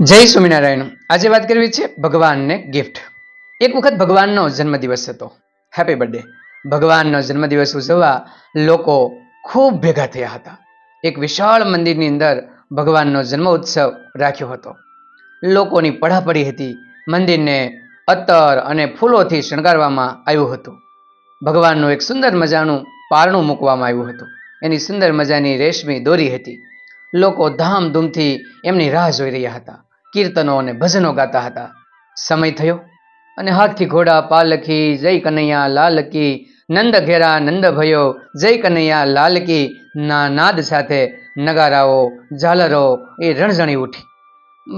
જય સ્વામિનારાયણ. આજે વાત કરવી છે ભગવાનને ગિફ્ટ એક વખત ભગવાનનો જન્મદિવસ હતો. હેપી બર્થડે ભગવાનનો જન્મદિવસ ઉજવવા લોકો ખૂબ ભેગા થયા હતા. એક વિશાળ મંદિરની અંદર ભગવાનનો જન્મ ઉત્સવ રાખ્યો હતો. લોકોની પડાપડી હતી. મંદિરને અત્તર અને ફૂલોથી શણગારવામાં આવ્યું હતું. ભગવાનનું એક સુંદર મજાનું પારણું મૂકવામાં આવ્યું હતું. એની સુંદર મજાની રેશમી દોરી હતી. લોકો ધામધૂમથી એમની રાહ જોઈ રહ્યા હતા. કીર્તનો અને ભજનો ગાતા હતા. સમય થયો અને હાથથી ઘોડા પાલખી, જય કનૈયા લાલકી, નંદ ઘેરા નંદ ભયો, જય કનૈયા લાલકી, ના નાદ સાથે નગારાઓ, ઝાલરો, એ રણઝણી ઉઠી.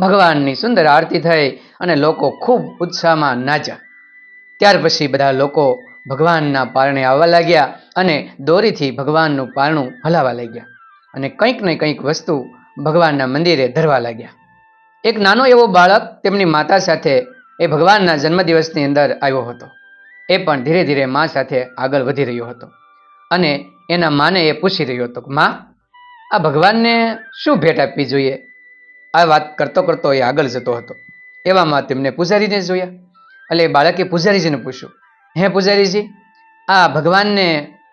ભગવાનની સુંદર આરતી થઈ અને લોકો ખૂબ ઉત્સાહમાં નાચ્યા. ત્યાર પછી બધા લોકો ભગવાનના પારણે આવવા લાગ્યા અને દોરીથી ભગવાનનું પારણું હલાવા લાગ્યા અને કંઈક ને કંઈક વસ્તુ ભગવાનના મંદિરે ધરવા લાગ્યા. એક નાનો એવો બાળક તેમની માતા સાથે એ ભગવાનના જન્મદિવસની અંદર આવ્યો હતો. એ પણ ધીરે ધીરે મા સાથે આગળ વધી રહ્યો હતો. અને એના માને એ પૂછી રહ્યો હતો કે, માં, આ ભગવાનને શું ભેટ આપવી જોઈએ? આ વાત કરતો કરતો એ આગળ જતો હતો. એવામાં તેમને પૂજારીને જોયા. એટલે એ બાળકે પૂજારીજીને પૂછ્યું, હે પૂજારીજી, આ ભગવાનને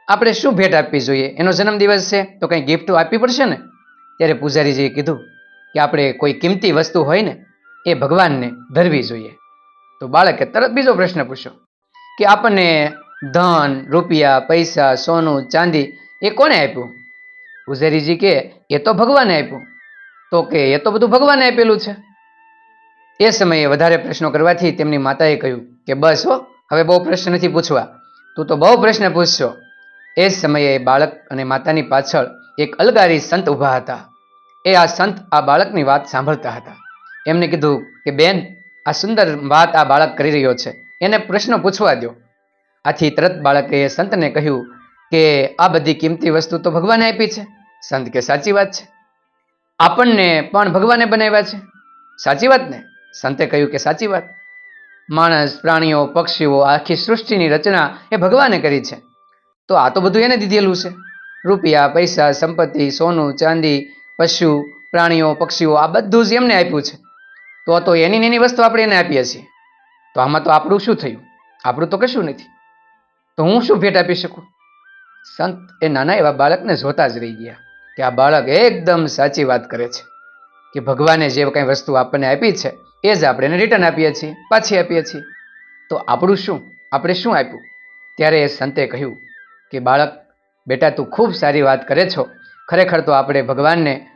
આપણે શું ભેટ આપવી જોઈએ? એનો જન્મદિવસ છે, તો કંઈ ગિફ્ટ આપવી પડશે ને? ત્યારે પૂજારીજીએ કીધું કે આપણે કોઈ કિંમતી વસ્તુ હોય ને એ ભગવાનને ધરવી જોઈએ. તો બાળકે તરત બીજો પ્રશ્ન પૂછ્યો કે આપણને ધન, રૂપિયા, પૈસા, સોનું, ચાંદી એ કોને આપ્યું? ઉઝેરીજી કે, એ તો ભગવાને આપ્યું. તો કે, એ તો બધું ભગવાને આપેલું છે. એ સમયે વધારે પ્રશ્નો કરવાથી તેમની માતાએ કહ્યું કે, બસ હો, હવે બહુ પ્રશ્ન નથી પૂછવા. તું તો બહુ પ્રશ્ન પૂછશો. એ સમયે બાળક અને માતાની પાછળ એક અલગારી સંત ઊભા હતા. એ આ સંત આ બાળકની વાત સાંભળતા હતા. એમને કીધું કે, બેન, આ સુંદર વાત આ બાળક કરી રહ્યો છે. એને પ્રશ્ન પૂછવા દો આથી તરત બાળકે સંતને કહ્યું કે, આ બધી કિંમતી વસ્તુ તો ભગવાને આપી છે. સંત કે, સાચી વાત છે. આપણને પણ ભગવાને બનાવ્યા છે. સાચી વાત ને? સંતે કહ્યું કે, સાચી વાત. માણસ, પ્રાણીઓ, પક્ષીઓ, આખી સૃષ્ટિની રચના એ ભગવાને કરી છે. તો આ તો બધું એને દીધેલું છે. રૂપિયા, પૈસા, સંપત્તિ, સોનું, ચાંદી પશુ, પ્રાણીઓ, પક્ષીઓ, આ બધું જ એમને આપ્યું છે. તો તો એની એની વસ્તુ આપણે એને આપીએ છીએ. તો આમાં તો આપણું શું થયું? આપણું તો કશું નથી. તો હું શું ભેટ આપી શકું? સંત એ નાના એવા બાળકને જોતા જ રહી ગયા કે આ બાળક એકદમ સાચી વાત કરે છે કે ભગવાને જે કંઈ વસ્તુ આપણને આપી છે, એ જ આપણે એને રિટર્ન આપીએ છીએ, પાછી આપીએ છીએ. તો આપણું શું? આપણે શું આપ્યું? ત્યારે એ સંતે કહ્યું કે, બાળક, બેટા, તું ખૂબ સારી વાત કરે છો. ખરેખર તો આપણે ભગવાનને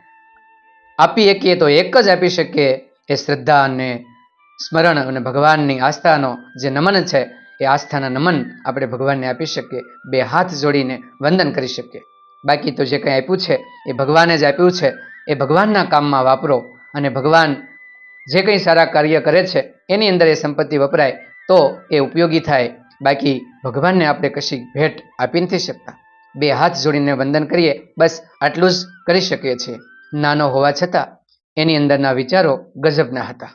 આપી શકીએ તો એક જ આપી શકીએ એ શ્રદ્ધા અને સ્મરણ અને ભગવાનની આસ્થાનો જે નમન છે, એ આસ્થાના નમન આપણે ભગવાનને આપી શકીએ. બે હાથ જોડીને વંદન કરી શકીએ. બાકી તો જે કંઈ આપ્યું છે, એ ભગવાને જ આપ્યું છે. એ ભગવાનના કામમાં વાપરો અને ભગવાન જે કંઈ સારા કાર્ય કરે છે, એની અંદર એ સંપત્તિ વપરાય તો એ ઉપયોગી થાય. બાકી ભગવાનને આપણે કશી ભેટ આપી નથી શકતા. બે હાથ જોડીને વંદન કરીએ, બસ આટલું જ કરી શકીએ છીએ. નાનો હોવા છતાં એની અંદરના વિચારો ગજબના હતા.